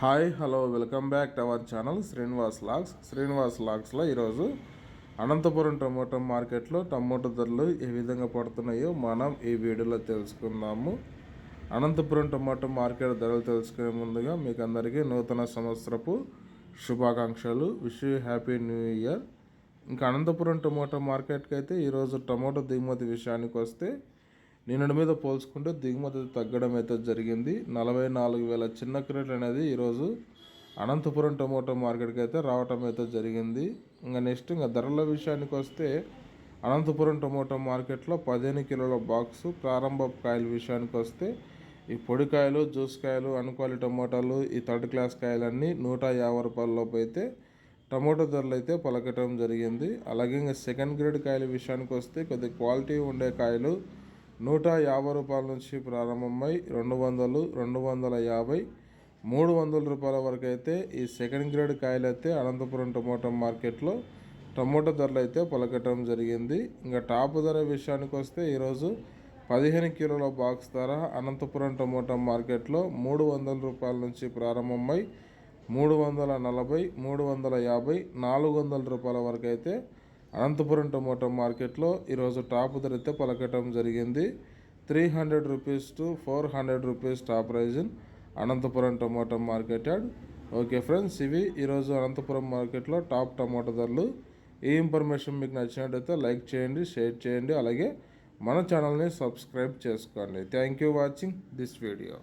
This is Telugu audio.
Hi hello welcome back to our channel Srinivas logs. Srinivas లాగ్స్లో ఈరోజు అనంతపురం టమోటా మార్కెట్లో టమోటా ధరలు ఏ విధంగా పడుతున్నాయో మనం ఈ వీడియోలో తెలుసుకుందాము. అనంతపురం టమాటో మార్కెట్ ధరలు తెలుసుకునే ముందుగా మీకు అందరికీ నూతన సంవత్సరపు శుభాకాంక్షలు. Wish happy new year. ఇంకా అనంతపురం టమోటా మార్కెట్కి అయితే ఈరోజు టమోటా దిగుమతి విషయానికి వస్తే నిన్నటి మీద పోల్చుకుంటే దిగుమతి తగ్గడం అయితే జరిగింది. నలభై నాలుగు వేల చిన్న క్రేట్లు అనేది ఈరోజు అనంతపురం టమోటో మార్కెట్కి అయితే రావటం అయితే జరిగింది. ఇంకా నెక్స్ట్ ఇంకా ధరల విషయానికి వస్తే అనంతపురం టమోటో మార్కెట్లో పదిహేను కిలోల బాక్సు ప్రారంభ కాయల విషయానికి వస్తే ఈ పొడికాయలు జ్యూస్ కాయలు అనుకోవాలి టమోటాలు ఈ థర్డ్ క్లాస్ కాయలన్నీ నూట యాభై రూపాయల లోపు అయితే టమోటో ధరలు అయితే పలకటం జరిగింది. అలాగే ఇంకా సెకండ్ గ్రేడ్ కాయల విషయానికి వస్తే కొద్ది క్వాలిటీ ఉండే కాయలు నూట యాభై రూపాయల నుంచి ప్రారంభమై రెండు వందలు రెండు వందల యాభై మూడు వందల రూపాయల వరకు అయితే ఈ సెకండ్ గ్రేడ్ కాయలు అయితే అనంతపురం టమోటా మార్కెట్లో టమోటా ధరలు అయితే పలకటం జరిగింది. ఇంకా టాప్ ధర విషయానికి వస్తే ఈరోజు పదిహేను కిలోల బాక్స్ ధర అనంతపురం టమోటా మార్కెట్లో మూడు వందల రూపాయల నుంచి ప్రారంభమై మూడు వందల నలభై మూడు వందల యాభై నాలుగు వందల రూపాయల వరకు అయితే అనంతపురం టమోటా మార్కెట్లో ఈరోజు టాప్ ధర అయితే పలకటం జరిగింది. Three hundred rupees to four hundred rupees top price Anantapuram tomato market yard. Okay friends ఇవి ఈరోజు అనంతపురం మార్కెట్లో టాప్ టమోటా ధరలు. ఈ ఇన్ఫర్మేషన్ మీకు నచ్చినట్టయితే లైక్ చేయండి షేర్ చేయండి. అలాగే మన ఛానల్ని సబ్స్క్రైబ్ చేసుకోండి. Thank you watching this video.